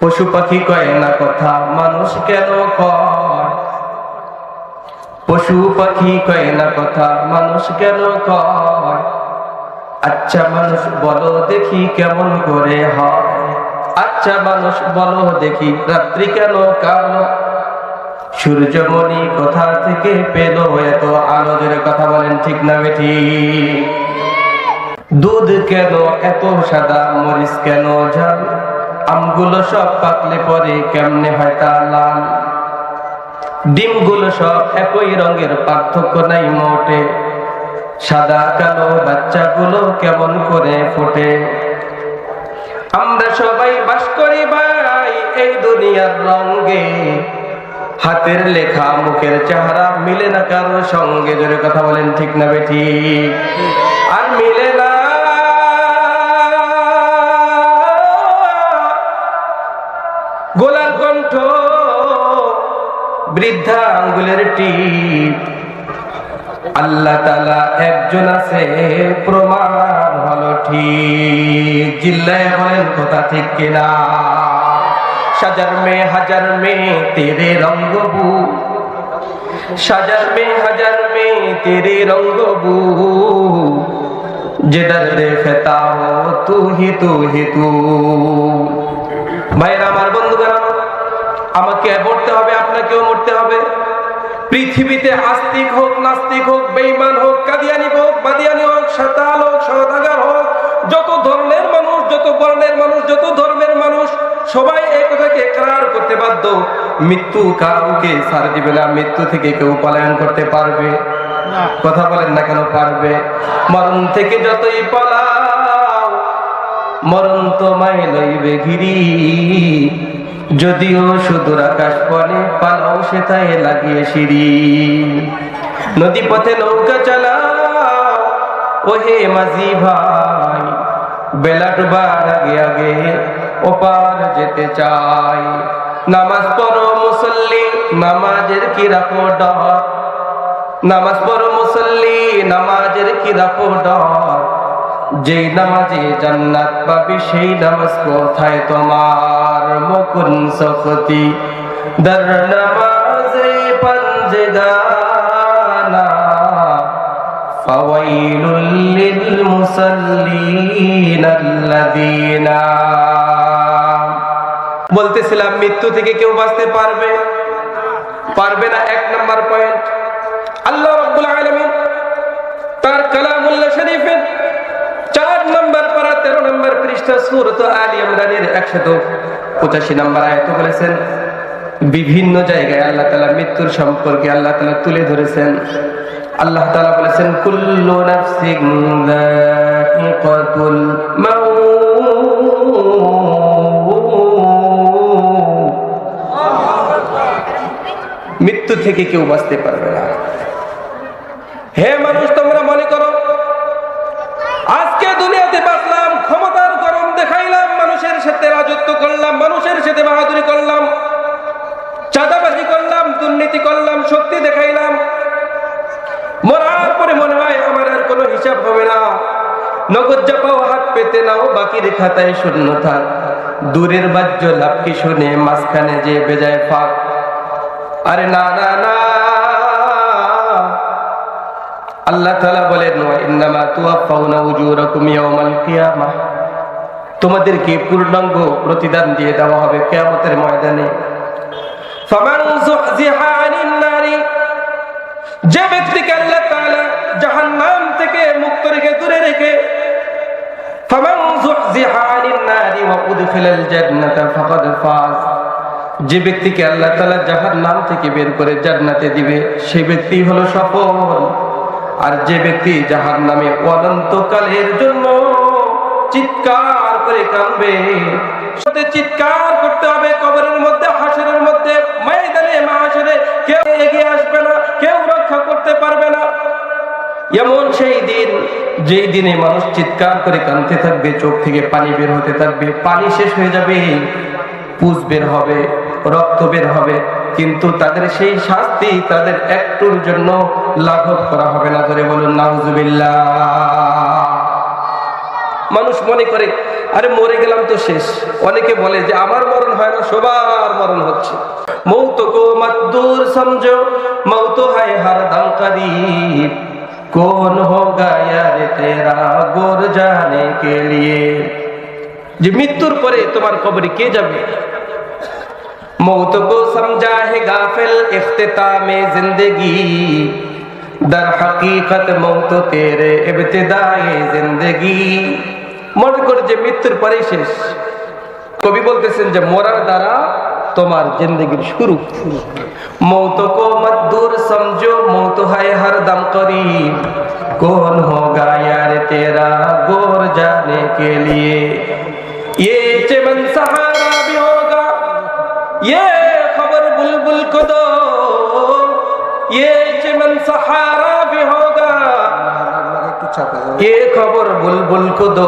পশু পাখি কয় না কথা, মানুষ কেন কয়? পশু পাখি কয় না কথা, মানুষ কেন কয়? আচ্ছা মানুষ বলো দেখি কেমন করে হয়। আচ্ছা মানুষ বলো দেখি রাত্রি কেন কালো? সূর্যমণি কোথা থেকে পেল এত আলো? জোরে কথা বলেন, ঠিক না বেঠি দুধ কেন এত সাদা? মরিচ কেন ঝাল আমগুলো সব পাকলে পরে কেমনে হয় তা লাল। ডিমগুলো সব একই রঙের, পার্থক্য নাই মোটে। সাদা, কালো বাচ্চাগুলো কেমন করে ফোটে। আমরা সবাই বাস করি ভাই এই দুনিয়ার রঙ্গে হাতের লেখা, মুখের চেহারা মিলে না কারোর সঙ্গে। জোরে কথা বলেন, ঠিক না বেঠি বৃদ্ধা আঙ্গুলের টিপ। আল্লাহ তালা একজন আছে, প্রমাণ হলো ঠিক। জিল্লায় বলেন, কথা ঠিক কিনা? সাজার মে হাজার মে তেরে রঙ্গবু। সাজার মে হাজার মে তেরে রঙ্গবু। যেদার দেখতা হো তু হি তু। হি তু ভাইরা আমার বন্ধুগণ, আমাকে পড়তে হবে আপনাকেও মরতে হবে। পৃথিবীতে আস্তিক হোক নাস্তিক হোক বেঈমান হোক কাদিয়ানি হোক বাদিয়ানি হোক সাতাল হোক সদাগার হোক যত ধর্মের মানুষ যত বর্ণের মানুষ যত ধর্মের মানুষ সবাই এই কথাকে একরার করতে বাধ্য। মৃত্যু কাউকে সার দিবে না মৃত্যু থেকে কেউ পলায়ন করতে পারবে। কথা বলেন না কেন পারবে। মরণ থেকে যতই পালাও মরণ তোমায় লইবে ঘিরি। যদিও সুদূর আকাশ পরে পালাও সেথায় লাগিয়ে সিঁড়ি। নদী পথে নৌকা চালাও, ওহে মাঝি ভাই, বেলা ডুবার আগে আগে ওপার যেতে চাই। নামাজ পড়ো মুসল্লি, নামাজের কি রাখো ডর? নামাজ পড়ো মুসল্লি, নামাজের কি রাখো ডর? যেই নামাজে জান্নাত পাবি, সেই নামাজ কোথায় তোমার মুকুন সফতি? দর নামাজে পঞ্জে গানা ফাওয়াইলুল লিল মুসাল্লিন আল্লাযীনা। বলতেছিলাম, মৃত্যু থেকে কেউ বাঁচতে পারবে? পারবে না, এক নাম্বার পয়েন্ট আল্লাহ রাব্বুল আলামিন তার কালামুল্লাহ শরীফের তেরো নম্বর পৃষ্ঠা সুরত আলী ইমরানের একশত পঁচাশি নম্বর আয়ত বলেছেন, বিভিন্ন জায়গায় আল্লাহ তালা মৃত্যুর সম্পর্কে আল্লাহ তালা তুলে ধরেছেন। আল্লাহ তালা বলেছেন, কুল্লু নাফসিন মাউত। মৃত্যু থেকে কেউ বাঁচতে পারবে না হে মানুষ তোমরা মনে করো আজকে দুনিয়াতে বাঁচলাম ক্ষমতার গরম দেখাইলাম মানুষের রাজত্ব করলাম, মানুষের সাথে বাহাদুরি করলাম, চাঁদাবাজি করলাম, দুর্নীতি করলাম, শক্তি দেখাইলাম। মরার পরে মনে হয় আমার আর কোনো হিসাব হবে না। নগদ চাপাও হাত পেতে নাও, বাকির খাতায় শূন্য থাক দূরের বাহ্য লাভ কি শুনে মাঝখানে যে বেজায় ফাঁক। আরে না না না। আল্লাহ তাআলা বলেন, ওয়া ইন্নামা তুওয়াফাউনা উজুরাকুম ইয়াওমাল কিয়ামাহ তোমাদেরকে পূর্ণাঙ্গ প্রতিদান দিয়ে দেওয়া হবে কিয়ামতের ময়দানে। যে ব্যক্তিকে আল্লাহ তাআলা জাহান্নাম থেকে মুক্ত রেখে দূরে রেখে যে ব্যক্তিকে আল্লাহ তাআলা জাহান্নাম থেকে বের করে জান্নাতে দিবে, সেই ব্যক্তি হলো সফল। আর যে ব্যক্তি জাহান নামে অনন্তকালের জন্য চিৎকার করে কাঁদবে। সাথে চিৎকার করতে হবে কবরের মধ্যে, হাসরের মধ্যে, ময়দানে মাহাসরে কেউ এগিয়ে আসবে না, কেউ রক্ষা করতে পারবে না। এমন সেই দিন, যেই দিনে মানুষ চিৎকার করে কাঁদতে থাকবে, চোখ থেকে পানি বের হতে থাকবে, পানি শেষ হয়ে যাবে, পুষ বের হবে, রক্ত বের হবে। কিন্তু তাদের সেই শাস্তি তাদের একটুর জন্য লাঘব করা হবে না। ধরে বলুন, নাউজুবিল্লাহ। মানুষ মনে করে, আরে মরে গেলাম তো শেষ। অনেকে বলে যে, আমার মরণ হয় না, সবার মরণ হচ্ছে। মৌত কো মতদূর সমঝো, মৌত হায় হার দাম কোন হো গায়া রে তেরা গোর জানে কে লিয়ে? যে মৃত্যুর পরে তোমার কবরে কে যাবে? মৌত কো সমঝা হে গাফিল ইখতিতামে জিন্দেগি। در حقیقت মৌত تیرے ابتدائی زندگی মনে করে যে মৃত্যুর পরেই শেষ কবি বলতেছেন যে মরার দ্বারা তোমার জিন্দগির শুরু মৌত কো মত দূর সমঝো মৌত হয় হর দম করিব कौन होगा यार तेरा गोर जाने के लिए ये चमन सहारा भी होगा ये खबर बुलबुल को दो ये चमन सहारा भी होगा ये खबर बुलबुल को दो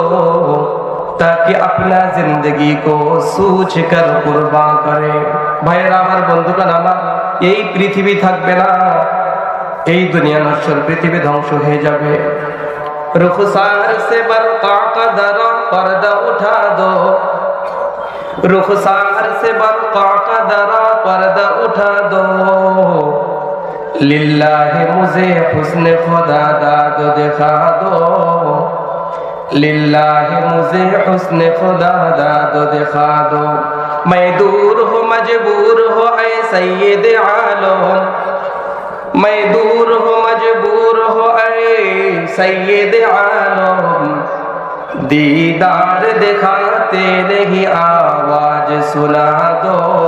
ताकि अपना जिंदगी को सूझ कर कुर्बान करे ভাইয়েরা আমার বন্ধুগণ আমার এই পৃথিবী থাকবে না এই দুনিয়া নশ্বর পৃথিবী ধ্বংস হয়ে যাবে रुखसार से बरका का दरा पर्दा उठा दो रुखसार से बरका का दरा पर्दा للہ مجھے حسن خدا داد دکھا دو للہ مجھے حسن خدا داد دکھا دو میں دور ہو مجبور ہو اے سید عالم میں دور ہو مجبور ہو اے سید عالم دیدار دکھاتے نہیں آواز سنا دو